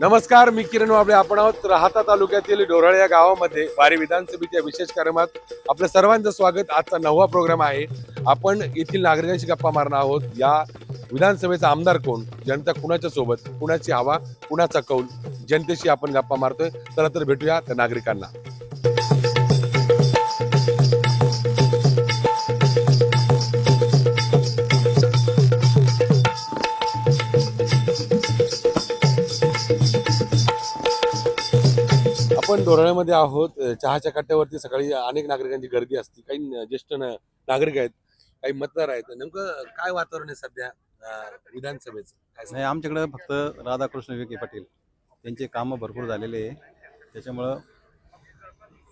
नमस्कार मी किरण वाबळे. आपण आहोत राहता तालुक्यातील डोराळे या गावामध्ये. वारी विधानसभेच्या विशेष कार्यक्रमात आपलं सर्वांचं स्वागत. आजचा नववा प्रोग्राम आहे. आपण येथील नागरिकांशी गप्पा मारणार आहोत. या विधानसभेचा आमदार कोण? जनता कुणाच्या सोबत? कुणाची हवा? कुणाचा कौल? जनतेशी आपण गप्पा मारतोय. चला तर भेटूया त्या नागरिकांना. आपण डोराळ्यामध्ये आहोत. चहाच्या कट्ट्यावरती सकाळी अनेक नागरिकांची गर्दी असते. काही ज्येष्ठ नागरिक आहेत काही मतदार आहेत. नेमकं काय वातावरण आहे सध्या विधानसभेचं? काय नाही आमच्याकडे फक्त राधाकृष्ण विखे पाटील. त्यांचे कामं भरपूर झालेले आहे. त्याच्यामुळं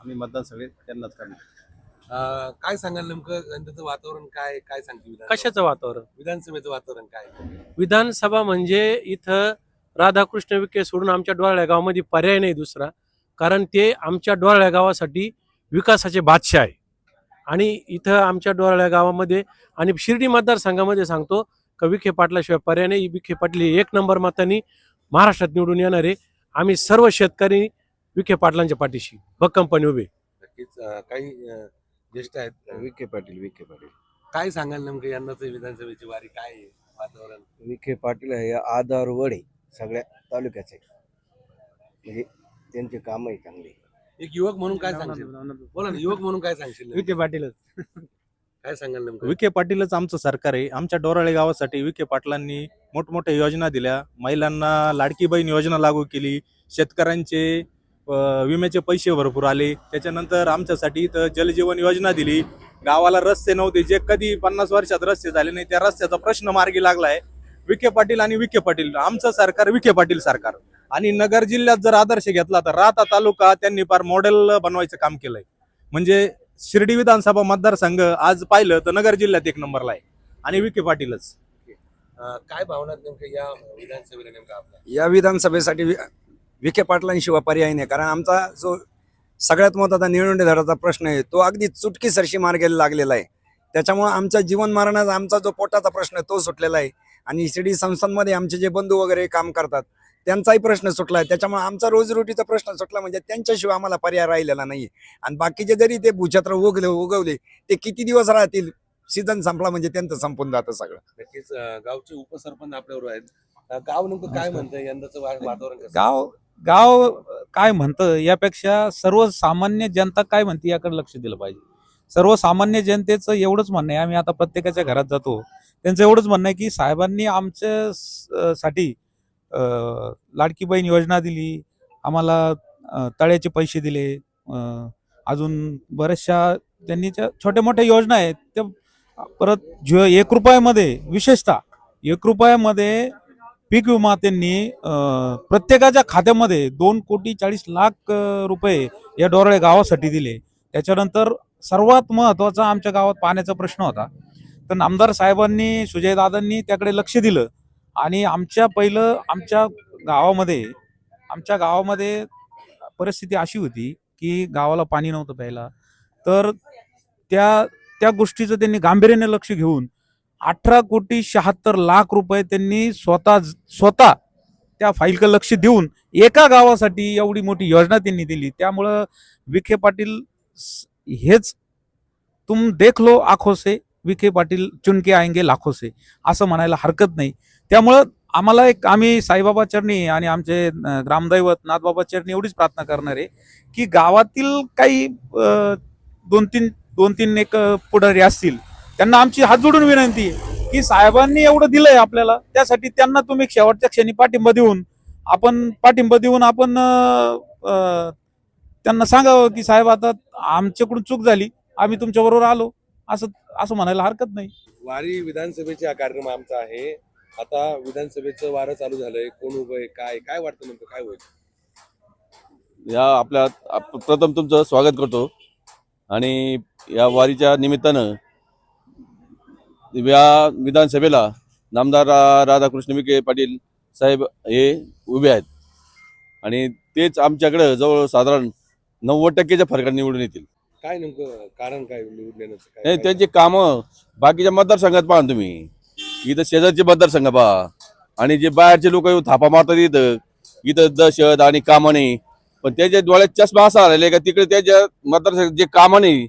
आम्ही मतदान सगळे त्यांनाच करणार. काय सांगाल नेमकं? त्याचं वातावरण काय काय सांगते कशाचं वातावरण? विधानसभेचं वातावरण काय? विधानसभा म्हणजे इथं राधाकृष्ण विखे सोडून आमच्या डोळ्या गावामध्ये पर्याय नाही दुसरा. कारण ते आमच्या डोळ्या गावासाठी विकासाचे बादशाह आहे. आणि इथं आमच्या डोळ्या गावामध्ये आणि शिर्डी मतदारसंघामध्ये सांगतो का विखे पाटलाशिवाय पर्याय नाही. विखे पाटील हे एक नंबर मतांनी महाराष्ट्रात निवडून येणार. आहे आम्ही सर्व शेतकरी विखे पाटलांच्या पाठीशी. भक्कमपणे उभे. नक्कीच अ, काही अ, ज्येष्ठ आहेत अ, विखे पाटील विखे पाटील. काय सांगाल नेमकं यंदाचं विधानसभेची वारी काय आहे? वातावरण? विखे पाटील हे आधार वडे सगळ्या तालुक्याचे. म्हणजे त्यांचे कामही चांगले. एक युवक म्हणून काय सांगशील? बोला ना युवक म्हणून काय सांगशील? विखे पाटीलच. काय सांगाल नेमकं? विखे पाटीलच आमचं सरकार आहे. आमच्या डोराळे गावासाठी विखे पाटलांनी मोठमोठ्या योजना दिल्या. महिलांना लाडकी बहीण योजना लागू केली. शेतकऱ्यांचे अं, विम्याचे पैसे भरपूर आले. त्याच्यानंतर आमच्यासाठी इथं जलजीवन योजना दिली. गावाला रस्ते नव्हते. जे कधी पन्नास वर्षात रस्ते झाले नाही त्या रस्त्याचा प्रश्न मार्गी लागलाय. विखे पाटील आणि विखे पाटील. आमचं सरकार विखे पाटील सरकार. आणि नगर जिल्ह्यात जर आदर्श घेतला तर राहता तालुका त्यांनी फार मॉडेल बनवायचं काम केलंय. म्हणजे शिर्डी विधानसभा मतदारसंघ आज पाहिलं तर नगर जिल्ह्यात एक नंबरला आहे. आणि विखे पाटीलच. काय भावना नेमकं या विधानसभेला नेमकं या विधानसभेसाठी वि- विखे पाटलांशिवाय पर्याय नाही. कारण आमचा जो सगळ्यात मोठा निवडणुकी धराचा प्रश्न आहे तो अगदी चुटकीसरशी मार्गाला लागलेला आहे. त्याच्यामुळे आमच्या जीवन मरणाचा आमचा जो पोटाचा प्रश्न आहे तो सुटलेला आहे. आणि शिर्डी संस्थांमध्ये आमचे जे बंधू वगैरे काम करतात त्यांचाही प्रश्न सुटला. आहे त्याच्यामुळे आमचा रोजीरोटीचा प्रश्न सुटला म्हणजे त्यांच्याशिवाय आम्हाला पर्याय राहिलेला नाही आणि बाकीचे जरी ते भूछत्र उगले उगवले ते किती दिवस राहतील? सीझन संपला म्हणजे त्यांचं संपून जातं सगळं. नक्कीच गावचे उपसरपंच आपल्यावर आहेत. गाव नेमकं काय म्हणतं यंदाचं वातावरण गाव गाव काय म्हणतं? यापेक्षा सर्वसामान्य जनता काय म्हणते याकडे लक्ष दिलं पाहिजे. सर्वसामान्य जनतेचं एवढंच म्हणणं आहे. आम्ही आता प्रत्येकाच्या घरात जातो. त्यांचं एवढंच म्हणणं आहे की साहेबांनी आमच्या साठी लाडकी बहीण योजना दिली आम्हाला तळ्याचे पैसे दिले अजून बऱ्याचशा त्यांनी त्या छोट्या मोठ्या योजना आहेत त्या परत जो एक रुपयामध्ये विशेषतः एक रुपयामध्ये पीक विमा त्यांनी प्रत्येकाच्या खात्यामध्ये दोन कोटी चाळीस लाख रुपये या डोरळे गावासाठी दिले. त्याच्यानंतर सर्वात महत्त्वाचा आमच्या गावात पाण्याचा प्रश्न होता. तर आमदार साहेबांनी सुजयदादांनी त्याकडे लक्ष दिलं. आणि आमच्या पहिलं आमच्या गावामध्ये आमच्या गावामध्ये परिस्थिती अशी होती की गावाला पाणी नव्हतं प्यायला. तर त्या त्या गोष्टीचं त्यांनी गांभीर्याने लक्ष घेऊन अठरा कोटी शहात्तर लाख रुपये त्यांनी स्वतः स्वतः त्या फाईलकडे लक्ष देऊन एका गावासाठी एवढी मोठी योजना त्यांनी दिली. त्यामुळं विखे पाटील हेच तुम देख लो आखो विखे पाटील चुनके आएंगे लाखोसे असं म्हणायला हरकत नाही. त्यामुळं आम्हाला एक आम्ही साईबाबा चरणी आणि आमचे ग्रामदैवत नाथबाबा चरणी एवढीच प्रार्थना करणार आहे की गावातील काही दोन तीन दोन तीन एक पुढारी असतील त्यांना आमची हात जोडून विनंती आहे की साहेबांनी एवढं दिलंय आपल्याला त्यासाठी त्यांना तुम्ही शेवटच्या क्षणी पाठिंबा देऊन आपण पाठिंबा देऊन आपण त्यांना सांगावं की साहेब आता आमच्याकडून चूक झाली आम्ही तुमच्याबरोबर आलो असं असं म्हणायला हरकत नाही. वारी विधानसभेचा कार्यक्रम आमचा आहे. आता विधानसभेचं वारं चालू झालंय. कोण उभं आहे काय काय वाटतं नेमकं काय होईल? या आपल्या आप- प्रथम तुमचं स्वागत करतो. आणि या वारीच्या निमित्तानं या विधानसभेला नामदार रा- राधाकृष्ण विखे पाटील साहेब हे उभे आहेत. आणि तेच आमच्याकडं जवळ साधारण नव्वद टक्केच्या फरकाने निवडून येतील. काय नेमकं कारण काय निवडून येण्याचं? काय नाही त्यांची कामं बाकीच्या मतदारसंघात पहा ना तुम्ही. इथं शेजारचे मतदारसंघ पहा. आणि जे बाहेरचे लोक येऊन थापा मारतात इथं. इथं दहशत आणि कामं नाही. पण त्याच्या डोळ्यात चष्मा असा आलेला आहे का तिकडे त्याच्या मतदारसंघात जे कामं नाही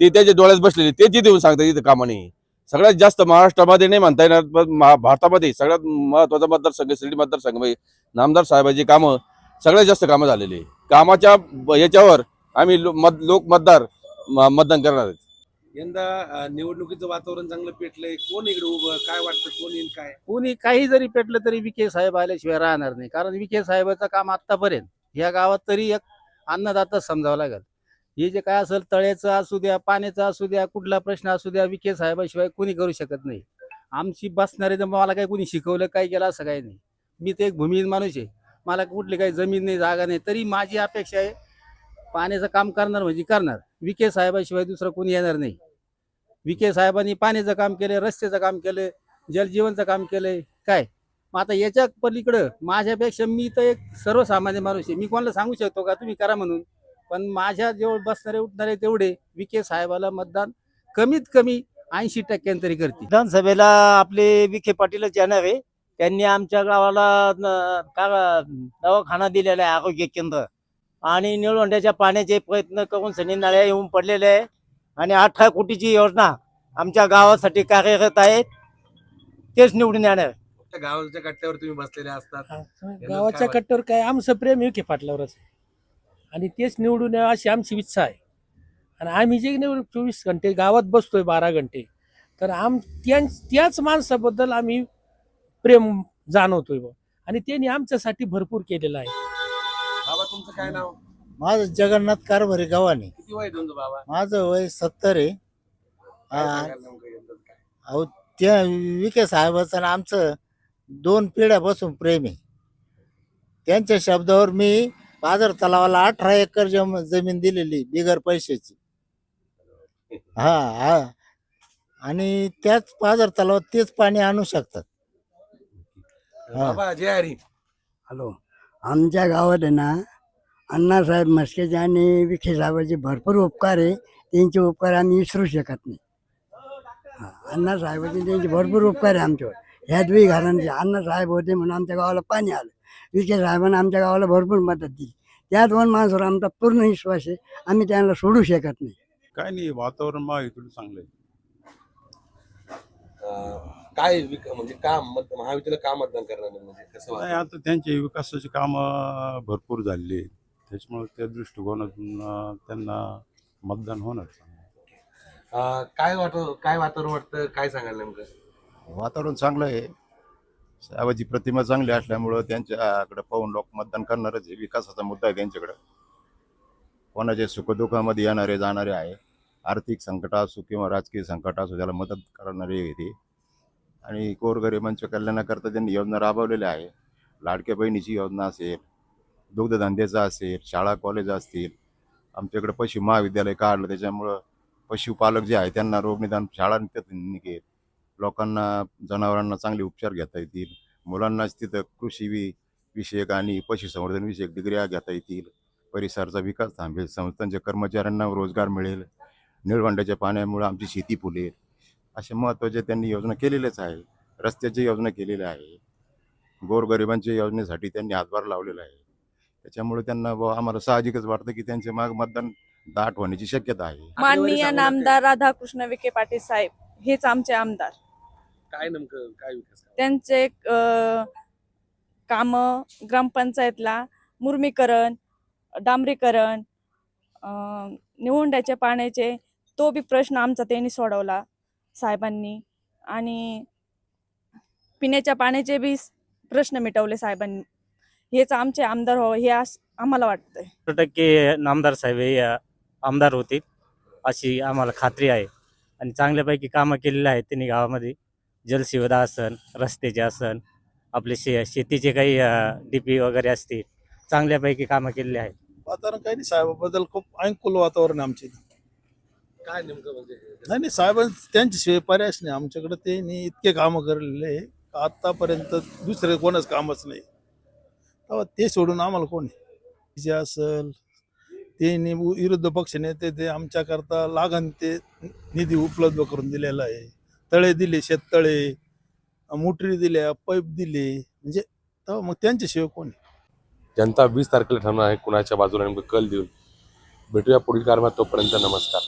ते त्याच्या डोळ्यात बसलेले ते तिथे येऊन सांगतात इथं कामं नाही. सगळ्यात जास्त महाराष्ट्रामध्ये नाही म्हणता येणार पण महा- भारतामध्ये सगळ्यात महत्त्वाचा मतदारसंघ शिर्डी मतदारसंघ. म्हणजे नामदार साहेबांची कामं सगळ्यात जास्त कामं झालेली आहे. कामाच्या याच्यावर आम्ही लो- मत लोक मतदार म- मतदान करणार आहेत. यंदा निवडणुकीचं वातावरण चांगलं पेटलंय. कोण इकडे उभं? काय वाटतं? कोण येईल काय? कोणी काही जरी पेटलं तरी विखे साहेब आल्याशिवाय राहणार नाही. कारण विखे साहेबाचं काम आतापर्यंत या गावात तरी एक अन्नदाता समजावं लागेल. हे जे काय असेल तळ्याचं असू द्या पाण्याचं असू द्या कुठला प्रश्न असू द्या विखे साहेबाशिवाय कोणी करू शकत नाही. आमची बसणारे तर मला काही कोणी शिकवलं काय केलं असं काही नाही. मी तर एक भूमिहीन माणूस आहे. मला कुठली काही जमीन नाही जागा नाही. तरी माझी अपेक्षा आहे पाण्याचं काम करणार म्हणजे करणार. विखे साहेबाशिवाय दुसरं कोणी येणार नाही. विखे साहेबांनी पाण्याचं काम केलं रस्त्याचं काम केलं जलजीवनचं काम केलंय. काय? मग आता याच्या पलीकडं माझ्यापेक्षा मी तर एक सर्वसामान्य माणूस आहे. मी कोणाला सांगू शकतो का? तुम्ही करा म्हणून. पण माझ्या जेवढ बसणारे उठणारे तेवढे विखे साहेबाला मतदान कमीत कमी ऐंशी टक्क्यांतरी करते विधानसभेला आपले विखे पाटीलच येणार आहे. त्यांनी आमच्या गावाला का दवाखाना दिलेला आहे आरोग्य केंद्र. आणि निळवंड्याच्या पाण्याचे प्रयत्न करून सनी नाळ्या येऊन पडलेले आहे. आणि अठरा कोटीची योजना आमच्या गावासाठी कार्यरत आहेत तेच निवडून येणार त्या गावाच्या कट्ट्यावर तुम्ही बसलेले असतात. गावाच्या काय? कट्ट्यावर काय? आमचं प्रेम विखे पाटलावरच. आहे आणि तेच निवडून यावं अशी आमची इच्छा आहे. आणि आम्ही जे निवडून चोवीस घंटे गावात बसतोय बारा घंटे तर आम त्यां त्याच माणसाबद्दल आम्ही प्रेम जाणवतोय बुवा. आणि त्यांनी आमच्यासाठी भरपूर केलेलं आहे. तुमचं काय नाव? माझं जगन्नाथ कारभारी गव्हाणे. किती वय तुमचं बाबा? माझं वय सत्तर आहे. काय आ, सांगाल नेमकं यंदाचं काय? अहो त्या विखे साहेबाचं आणि आमचं दोन पिढ्यापासून प्रेम आहे. त्यांच्या शब्दावर मी पाझर तलावाला अठरा एकर जम जमीन दिलेली बिगर पैशाची. हा हा. आणि त्याच पाझर तलावात तेच पाणी आणू शकतात. हा. बाबा जय हरी. हॅलो. आमच्या गावात आहे ना अण्णासाहेब मस्केचे आणि विखे साहेबाचे भरपूर उपकार आहे. त्यांचे उपकार आम्ही विसरू शकत नाही. हा, अण्णासाहेबाचे त्यांचे भरपूर उपकार आहे आमच्यावर. ह्या दुई घरांचे अण्णासाहेब होते म्हणून आमच्या गावाला पाणी आलं. विखे साहेबांना आमच्या गावाला भरपूर मदत दिली. त्या दोन माणसावर आमचा पूर्ण विश्वास आहे. आम्ही त्यांना सोडू शकत नाही. काय नाही वातावरण मग इकडे चांगलं आहे. अं, काय विक- म्हणजे काम मत महायुतीला का मतदान करणार नाही? म्हणजे कसं नाही वाटतं? आता त्यांचे विकासाची कामं भरपूर झालेली आहेत. त्याच्यामुळे त्या दृष्टिकोनातून त्यांना मतदान होणार. अं, काय वाट काय वातावरण वाटतं? काय सांगाल नेमकं? वातावरण चांगलं आहे. साहेबाची प्रतिमा चांगली असल्यामुळं त्यांच्याकडे पाहून लोक मतदान करणारच आहे. विकासाचा मुद्दा आहे त्यांच्याकडं. कोणाच्या सुखदुःखामध्ये येणारे जाणारे आहे. आर्थिक संकट असो किंवा राजकीय संकट असो त्याला मदत करणारे आहे ते. आणि गोरगरिबांच्या कल्याणाकरता त्यांनी योजना राबवलेल्या आहे. लाडक्या बहिणीची योजना असेल दुग्धधंद्याचा असेल शाळा कॉलेज असतील आमच्याकडे पशु महाविद्यालय काढलं त्याच्यामुळं पशुपालक जे आहे त्यांना रोगनिदान शाळा निघेल. लोकांना जनावरांना चांगले उपचार घेता येतील. मुलांनाच तिथं कृषी वि विषयक आणि पशुसंवर्धन विषयक डिग्र्या घेता येतील. परिसराचा विकास थांबेल. संस्थांच्या कर्मचाऱ्यांना रोजगार मिळेल. निळवंड्याच्या पाण्यामुळे आमची शेती फुलेल. अशा महत्त्वाच्या त्यांनी योजना केलेल्याच आहे रस्त्याची योजना केलेल्या आहे गोरगरिबांच्या योजनेसाठी त्यांनी हातभार लावलेला आहे. त्याच्यामुळे त्यांना बुवा आम्हाला साहजिकच वाटतं की त्यांचे माग मतदान दाट होण्याची शक्यता आहे माननीय नामदार राधाकृष्ण विखे पाटील साहेब हेच आमचे आमदार. काय नेमकं काय विकास काम? त्यांचे काम ग्रामपंचायतला मुर्मीकरण डांबरीकरण अं, निवंड्याच्या पाण्याचे तो बी प्रश्न आमचा त्यांनी सोडवला साहेबांनी आणि पिण्याच्या पाण्याचे बी प्रश्न मिटवले साहेबांनी हेच आमचे आमदार हो हे आम्हाला वाटतंय. टक्के नामदार साहेब हे आमदार होतील अशी आम्हाला खात्री आहे. आणि चांगल्यापैकी कामं केलेली आहेत त्यांनी गावामध्ये. जलसुविधा असन रस्त्याचे असन आपले शे शेतीचे काही डी पी वगैरे असतील चांगल्यापैकी कामं केलेली आहेत. वातावरण काही नाही साहेबाबद्दल खूप ऐकूल वातावरण आहे आमचे. काय नेमकं म्हणजे? नाही नाही साहेब त्यांच्याशिवाय पर्यायच नाही. आमच्याकडे ते इतके कामं करलेले आहे का आतापर्यंत दुसरे कोणच कामच नाही. तेव्हा ते सोडून आम्हाला कोण जे असेल ते विरुद्ध पक्ष नेते ते आमच्याकरता लागन ते निधी उपलब्ध करून दिलेला आहे. तळे दिले शेततळे मोटरी दिल्या पाईप दिले म्हणजे तेव्हा मग त्यांच्याशिवाय कोण जनता वीस तारखेला ठरणार आहे कुणाच्या बाजूला नेमकं कल देऊन. भेटूया पुढील कारभार तोपर्यंत नमस्कार.